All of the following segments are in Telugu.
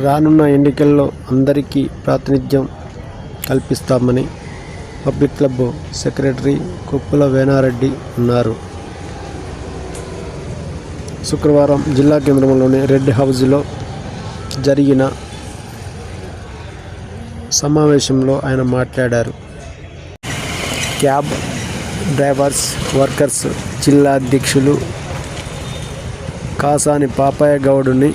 రానున్న ఎన్నికల్లో అందరికీ ప్రాతినిధ్యం కల్పిస్తామని public club secretary Kuppula Venareddy అన్నారు. శుక్రవారం జిల్లా కేంద్రంలోని రెడ్ హౌస్లో జరిగిన సమావేశంలో ఆయన మాట్లాడారు. క్యాబ్ డ్రైవర్స్ వర్కర్స్ జిల్లా అధ్యక్షులు కాసాని పాపయ్య గౌడుని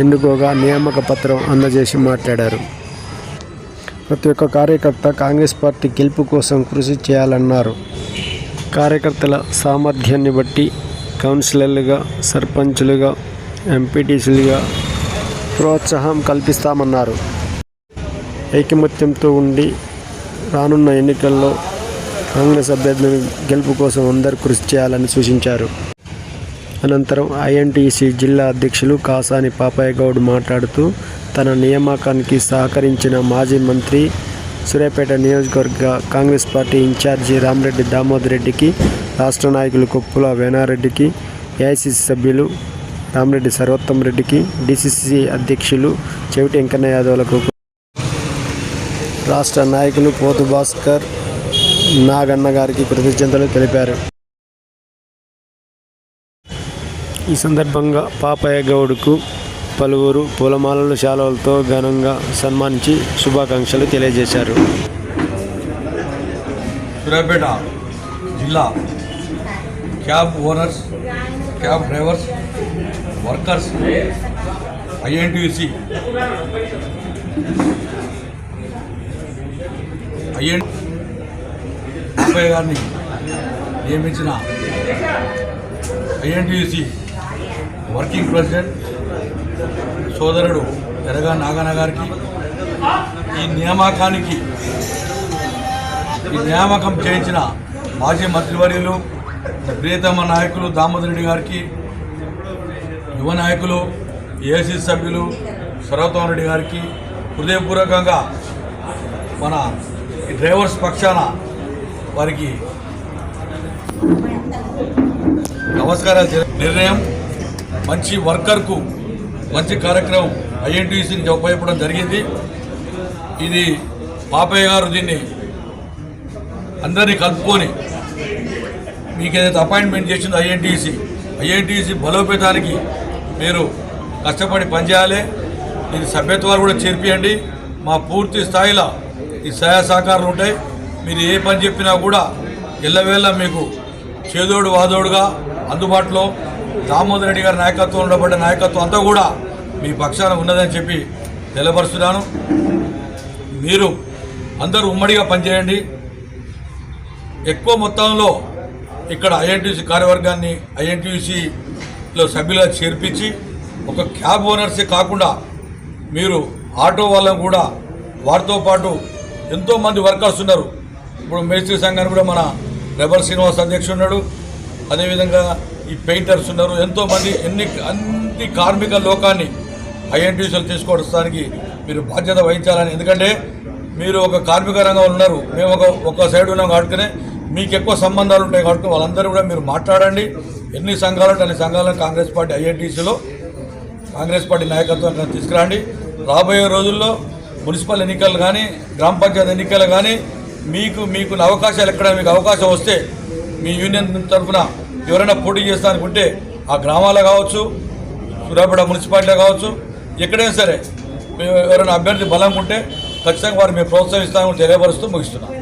ఎన్నుకోగా నియామక పత్రం అందజేసి మాట్లాడారు. ప్రతి ఒక్క కార్యకర్త కాంగ్రెస్ పార్టీ గెలుపు కోసం కృషి చేయాలన్నారు. కార్యకర్తల సామర్థ్యాన్ని బట్టి కౌన్సిలర్లుగా సర్పంచులుగా ఎంపీటీసీలుగా ప్రోత్సాహం కల్పిస్తామన్నారు. ఐకమత్యంతో ఉండి రానున్న ఎన్నికల్లో కాంగ్రెస్ అభ్యర్థులను గెలుపు కోసం అందరూ కృషి చేయాలని సూచించారు. అనంతరం ఐఎన్టీసీ జిల్లా అధ్యక్షులు కాసాని పాపయ్య గౌడ్ మాట్లాడుతూ తన నియామకానికి సహకరించిన మాజీ మంత్రి సూర్యాపేట నియోజకవర్గ Congress party incharge Ramareddy Damodar రెడ్డికి రాష్ట్ర నాయకులు కొప్పుల వేనారెడ్డికి ఏఐసిసి సభ్యులు రామరెడ్డి సర్వోత్తం రెడ్డికి డిసిసి అధ్యక్షులు చెవిటి వెంకన్న యాదవ్లకు రాష్ట్ర నాయకులు పోతు భాస్కర్ నాగన్న గారికి కృతజ్ఞతలు తెలిపారు. ఈ సందర్భంగా పాపయ్య గౌడ్కు పలువురు పూలమాలలు శాలువలతో ఘనంగా సన్మానించి శుభాకాంక్షలు తెలియజేశారు. సూర్యాపేట జిల్లా cab owners cab drivers workers INTUC IN Papaiah గారిని నియమించిన ఐఎన్టీసీ వర్కింగ్ ప్రెసిడెంట్ సోదరుడు ఎరగా నాగన్న గారికి ఈ నియామకానికి ఈ నియామకం చేయించిన మాజీ మంత్రివర్యులు ప్రియతమ నాయకులు దామోదర్ రెడ్డి గారికి యువ నాయకులు ఏసీ సభ్యులు సర్వతోమ రెడ్డి గారికి హృదయపూర్వకంగా మన ఈ డ్రైవర్స్ పక్షాన వారికి నమస్కారాలు నిర్ణయం. మంచి వర్కర్కు మంచి కార్యక్రమం ఐఎన్టీసీని ఉపయోగపడడం జరిగింది. ఇది పాపయ్య గారు దీన్ని అందరినీ కలుపుకొని మీకు ఏదైతే అపాయింట్మెంట్ చేసిందో ఐఎన్టీసీ ఐఎన్టీసీ బలోపేతానికి మీరు కష్టపడి పనిచేయాలి. ఇది సభ్యత్వాలు కూడా చేర్పియండి. మా పూర్తి స్థాయిలో ఈ సహాయ సహకారాలు ఉంటాయి. మీరు ఏ పని చెప్పినా కూడా ఎల్లవేళ మీకు చేదోడు వాదోడుగా అందుబాటులో దామోదర్ రెడ్డి గారి నాయకత్వం ఉండబడ్డ నాయకత్వం అంతా కూడా మీ పక్షాన ఉన్నదని చెప్పి తెలియపరుస్తున్నాను మీరు అందరూ ఉమ్మడిగా పనిచేయండి. ఎక్కువ మొత్తంలో ఇక్కడ ఐఎన్టీసీ కార్యవర్గాన్ని ఐఎన్టీసీలో సభ్యులుగా చేర్పించి ఒక క్యాబ్ ఓనర్సే కాకుండా మీరు ఆటో వాళ్ళని కూడా వారితో పాటు ఎంతోమంది వర్కర్స్ ఉన్నారు. ఇప్పుడు మేస్త్రి సంఘాన్ని కూడా మన రెబల్ శ్రీనివాస్ అధ్యక్షుడు ఉన్నాడు. అదేవిధంగా ఈ పెయింటర్స్ ఉన్నారు. ఎంతోమంది ఎన్ని అన్ని కార్మిక లోకాన్ని ఐఎన్టీసీలు తీసుకోవడానికి మీరు బాధ్యత వహించాలని. ఎందుకంటే మీరు ఒక కార్మిక రంగంలో ఉన్నారు. మేము ఒక ఒక సైడ్ ఉన్నాం కాబట్టి మీకు ఎక్కువ సంబంధాలు ఉంటాయి కాబట్టి వాళ్ళందరూ కూడా మీరు మాట్లాడండి. ఎన్ని సంఘాలు అన్ని సంఘాలను కాంగ్రెస్ పార్టీ ఐఎన్టీసీలో కాంగ్రెస్ పార్టీ నాయకత్వం తీసుకురండి. రాబోయే రోజుల్లో మున్సిపల్ ఎన్నికలు కానీ గ్రామ పంచాయతీ ఎన్నికలు కానీ మీకు మీకు అవకాశాలు ఎక్కడ మీకు అవకాశం వస్తే మీ యూనియన్ తరఫున ఎవరైనా పోటీ చేస్తానుకుంటే ఆ గ్రామాల్లో కావచ్చు సూర్యాపేట మున్సిపాలిటీలో కావచ్చు ఎక్కడైనా సరే మేము ఎవరైనా అభ్యర్థి బలం ఉంటే ఖచ్చితంగా వారు మేము ప్రోత్సహిస్తామని తెలియపరుస్తూ ముగిస్తున్నాం.